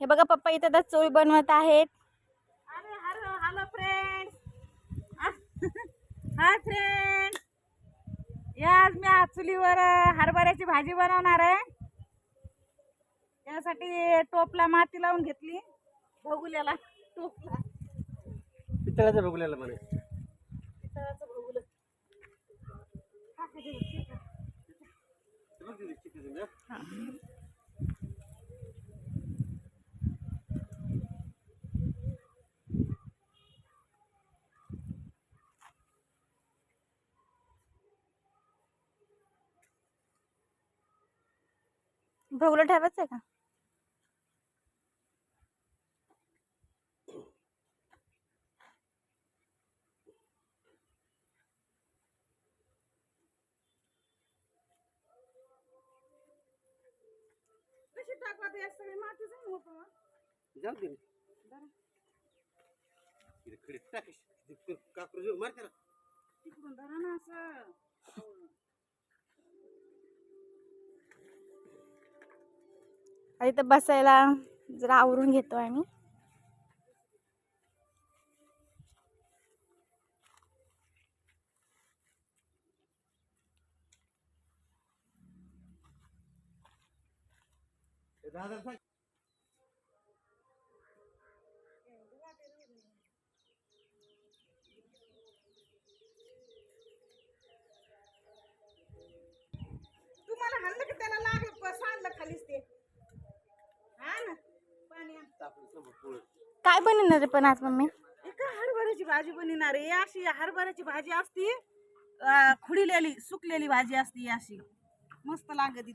हे बघा पप्पा इथं आता चोळी बनवत आहेत. अरे hello hello friend hi friend या आज मी आज चुलीवर हरभऱ्याची भाजी बनवणार आहे. त्यासाठी टोपला माती लावून घेतली. भगुल्याला टोपला. पितळाच्या बघलेला म्हणे. पितळाचं भगुलं टाकायचं बघ, ठीक आहे. भगुलं ठेवायचं आहे का कशी टाकवा ते सगळी माती जाऊन होतो मग. जाऊ दे इथे खडी टाक. इथे काकरू जेवण मार त्याला. तिकडून धरा ना असं. आणि तर बसायला जरा आवरून घेतो आम्ही. दादा दहा हजार सांग तुम्हाला हल्लं की त्याला लागलं सांडलं खालीच ते हा ना पाणी आण. तापलं समोर पोळं. काय पण आज मम्मी? एका हरभऱ्याची भाजी बनवणार आहे. अशी हरभऱ्याची भाजी असती अं, खुडीलेली सुकलेली भाजी असती अशी. मस्त लागत ती.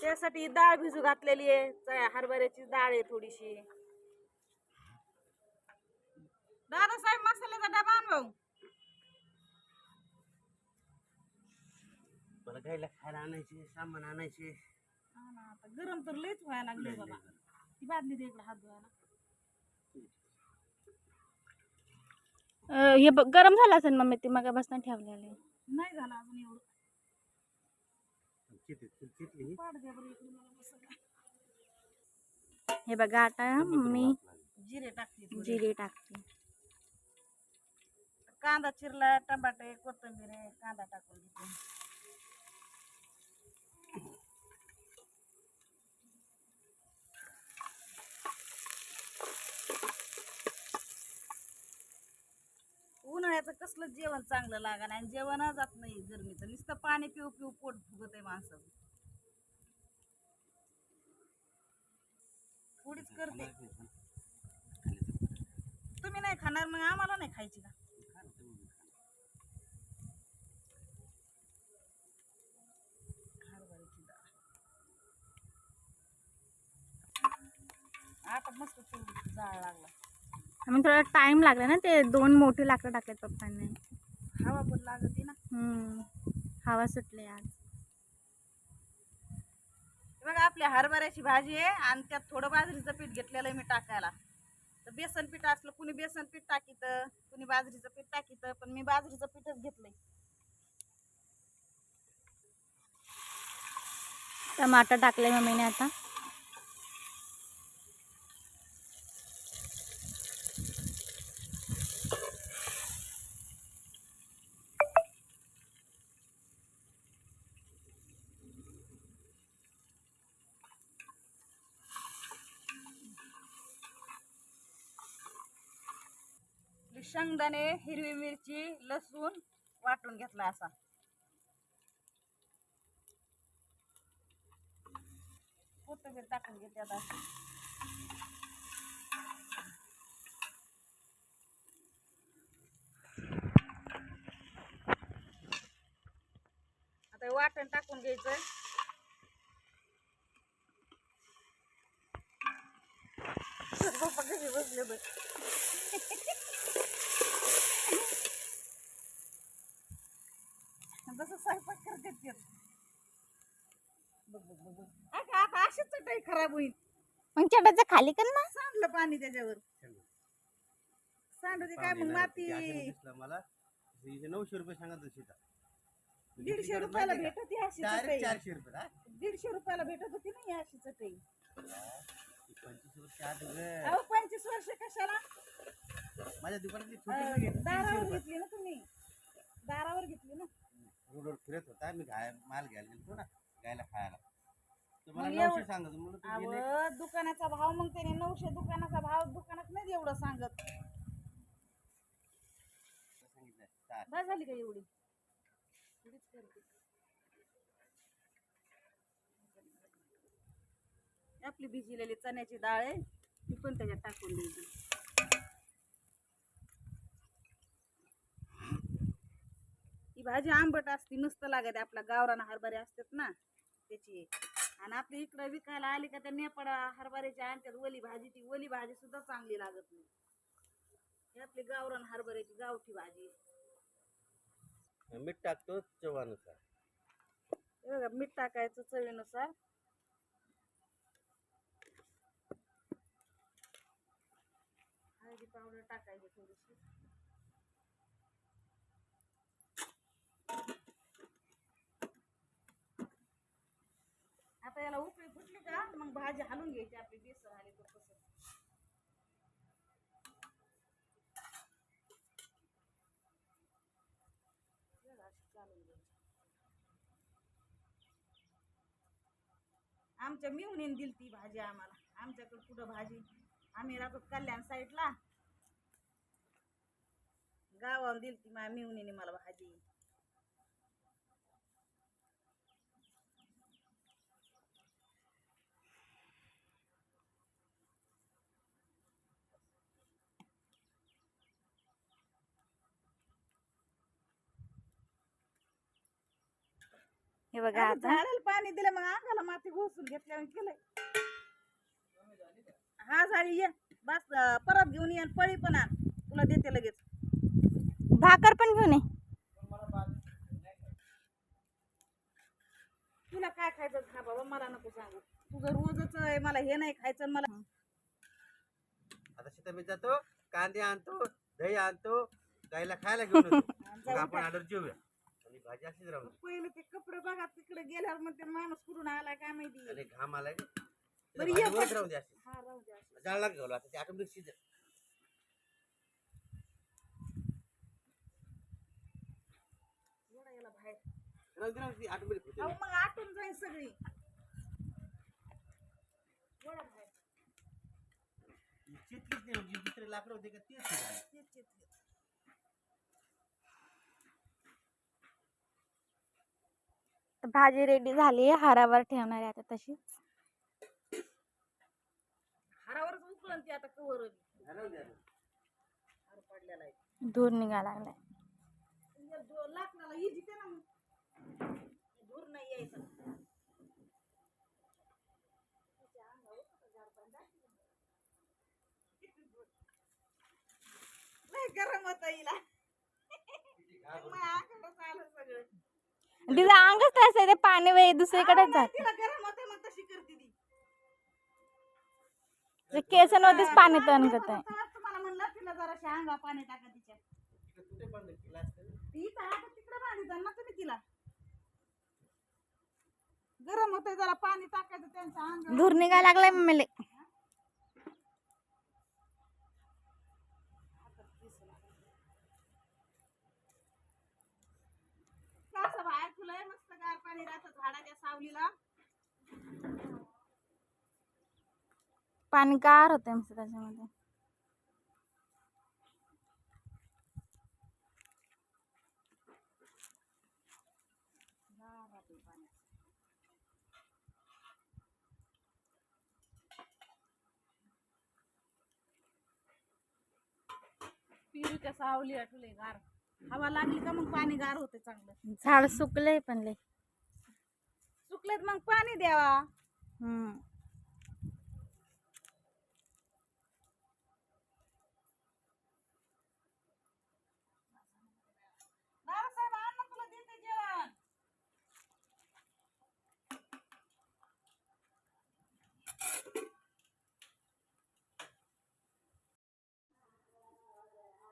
त्यासाठी डाळ भिजू घातलेली आहे. हरभऱ्याची डाळ आहे थोडीशी. दादासाहेब मसाल्याचा डबा आण भाऊ. गायला खायला आणायचे सामान आणायचे. हा ना, आता गरम तर लयच व्हायला लागले बाबा. ती बादली दे इकडे हात धुवायला अं, हे बघ, गरम झालं असेल मम्मी ते मग बसताना ठेवलेले नाही झालं अजून एवढं. चित- चित- चितली. पाड द्या बरं इकडे मला मसाला. हे बघा आता मी जिरे टाकते थोडे. जिरे टाकते. कांदा चिरला टमाटे कोथिंबीर आहे, कांदा टाकून घेते. उन्हाळ्याचं कसलं जेवण चांगलं लागा आणि जेवण जात नाही गरमीचं नुसतं पाणी पिऊ पिऊ पोट फुगत आहे माणसाचं. थोडीच करते. तुम्ही नाही खाणार मग आम्हाला नाही खायची का? आता मस्त जाळ लागला. आम्ही थोडा टाइम लागला ना ते दोन मोठे लाकडं टाकलेत पप्पांनी. हवा पण लागते ना. हवा सुटले आज. बघा आपल्या हरभऱ्याची भाजी आहे आणि त्यात थोडं बाजरीचं पीठ घेतलेलं आहे मी टाकायला. तर बेसन पीठ असलं कुणी बेसन पीठ टाकीत कुणी बाजरीचं पीठ टाकीत पण मी बाजरीचं पीठच घेतलंय. टमाटर टाकले मम्मीने आता. शेंगदाणे हिरवी मिरची लसूण वाटून घेतला असा. कोथिंबीर टाकून घेते आता. आता हे वाटण टाकून घ्यायचं पप्पा कशी बसले बघ तसं स्वयंपाक करते ते बघ बघ बघ बघ. अगं, आता अशीच चटई खराब होईल. मग चटाचं खाली कर ना. सांडलं पाणी त्याच्यावर. सांडू दे काय मग माती. मला. नऊशे रुपये सांगा तर सीता. दीडशे रुपयाला भेटत ही अशी डायरेक्ट चटई. चारशे रुपये हा? दीडशे रुपयाला भेटत होती ना ही अशी चटई. पंचवीस वर्ष आत ग. अहो पंचवीस वर्ष कशाला? माझ्या दुकानातली अं, छोटी घेतली दारावर घेतली ना तुम्ही. दारावर घेतली ना? रोडवर फिरत होता मी घाय माल घ्यायला गेलो ना गायला खायला. तर मला मग नऊशे एवढं- सांगत तू गेले दुकानाचा भाव मग त्याने नऊशे दुकानाचा भाव दुकानात नाही एवढं सांगत. सांगितलं चार. बस झाली का एवढी? एवढीच करते. आपली भिजलेली चण्याची डाळ आहे ती पण त्याच्यात टाकून द्यायची भाजी आंबट असते मस्त लागते आपल्या गावरान हरभरे असतात ना त्याची. आणि आपल्या इकडं विकायला आली का त्या नेपाळा हरभऱ्याची आणतात ओली भाजी ती ओली भाजी सुद्धा चांगली लागत नाही. ही आपली गावरान हरभऱ्याची गावठी भाजी. मीठ टाकतो चवानुसार. हे बघा मीठ टाकायचं चवीनुसार. हळदी पावडर टाकायची थोडीशी. आता याला उकळी फुटली का मग भाजी हालून घ्यायची आपली बेसन आली तर तसं. आमच्या मिवणीन दिली ती भाजी आम्हाला. आमच्याकडे कुठं भाजी? आम्ही राहतो कल्याण साईडला गावावर दिली ती माझ्या मिवणीने मला भाजी. हे बघा आता. झाडाला पाणी दिलं मग अंगाला माती घोसून घेतल्यावर केलंय. हा झाली ये. बस अं, परत घेऊन ये आणि पळी पण आण. तुला देते लगेच. भाकर पण घेऊन ये. तुला काय खायचं खा बाबा मला नको सांगू. तुझं रोजच आहे मला हे नाही खायचं आणि मला आता सीता मी जातो कांदे आणतो दही आणतो गायला खायला घेऊन येतो. मग आपण ऑर्डर जेऊया. आणि भाजी अशीच राहू दे. पहिले ते कपडे बघा तिकडे गेल्यावर मग ते माणूस कुठून आला काय माहिती आणि घाम आलाय ना. बरं, भाजी ये वरच पण. राहू दे अशी हा राहू द्या जाळला घेऊ आता ते ऑटोमॅटिक शिजेल एवढा याला बाहेर राहू दे ना ती ऑटोमॅटिक होते मग आटून जाईल सगळी एवढा बाहेर चितलीच नाही म्हणजे दुसरे लाकडं होते का तेच शिजायला. तेच तेच तेच. भाजी रेडी झाली हारावर ठेवणार आहे आता तशी हारावरच उकळून ती आता कवर राहू दे आता. हार पडलेला आहे. धूर निघा लागलाय. लाकडाला ना मग दूर नाही यायचं लय गरम होता हिला माझ्याकडं चालू सगळं तिचं अंगच तसं आहे ते पाणी वे दुसरीकडेच जात. केसांवरतीच पाणी तण करत आहे तुम्हाला म्हणलं तिला जरा अंगा पाणी टाका तिच्या. ती तिकडे पाणी द्या ना तुम्ही तिला. गरम होतंय जरा पाणी टाकायचं त्यांच्या धूर निघा लागलाय मम्मीले कसं बाहेर फुलंय मस्त गार पाणी राहतं झाडाच्या सावलीला. पाणी गार होतंय मस्त त्याच्यामध्ये. पिरूच्या सावली आठवले गार. हवा लागली का मग पाणी गार होते चांगलं? झाड सुकलंय पण लय. सुकलेत मग पाणी द्यावा. हम्म.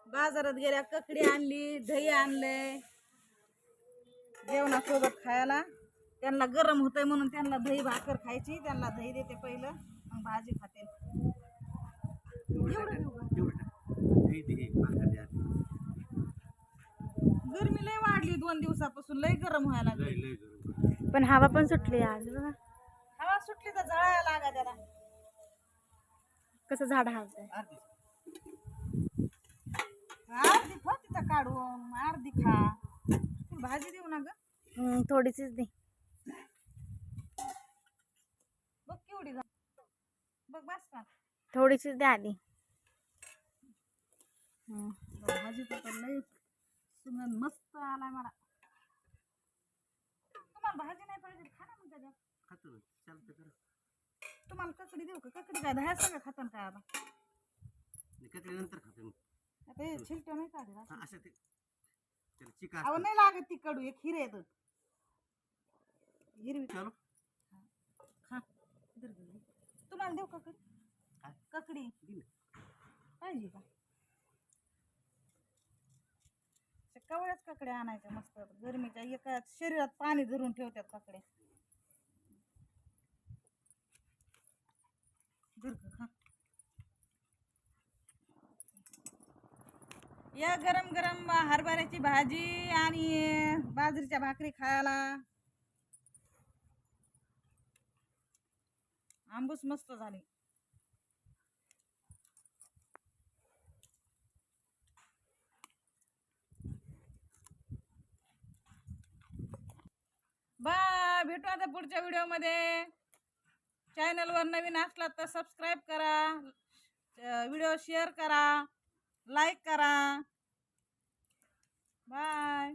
बाजारात गेल्या ककडी आणली दही आणलंय. जेवणासोबत खायला. त्यांना गरम होतंय म्हणून त्यांना दही भाकर खायची त्यांना दही देते पहिलं मग भाजी खाते. गरमी लय वाढली दोन दिवसापासून लय गरम व्हायला लागली. पण हवा पण सुटली आज बघा. हवा सुटली तर जळायला लागा त्याला. कसं झाड हलतंय. अर्धी. अर्धी खा तिथं काढून अर्धी खा. भाजी देऊ ना ग. थोडीशीच दे. बघ बस थोडीशीच आधी हम्म. भाजी तर सुगंध मस्त आलाय मला तुम्हाला भाजी नाही पाहिजे खा ना मग त्याच्यात खातो ना. चालतं करा. तुम्हाला ककडी देऊ का ककडी काय दहा सगळं खातान काय आता आणि नंतर खातो मी. आता हे छिलटं नाही काढे हा, असं ते त्याला चिका अहो असतं. नाही लागत ती कडू एक हिरे येत हिरवी चलो खा. तुम्हाला देऊ ककडी? ककडी. पाहिजे का? कवळ्याच ककड्या आणायच्या मस्त. गरमीच्या एका शरीरात पाणी धरून ठेवतात ककड्या. या गरम गरम हरभऱ्याची भाजी आणि बाजरीच्या भाकरी खायला. आंबूस मस्त झाली. बा भेटू आता पुढच्या व्हिडिओमध्ये. चॅनलवर नवीन असला तर सबस्क्राईब करा व्हिडिओ शेअर करा लाईक करा. बाय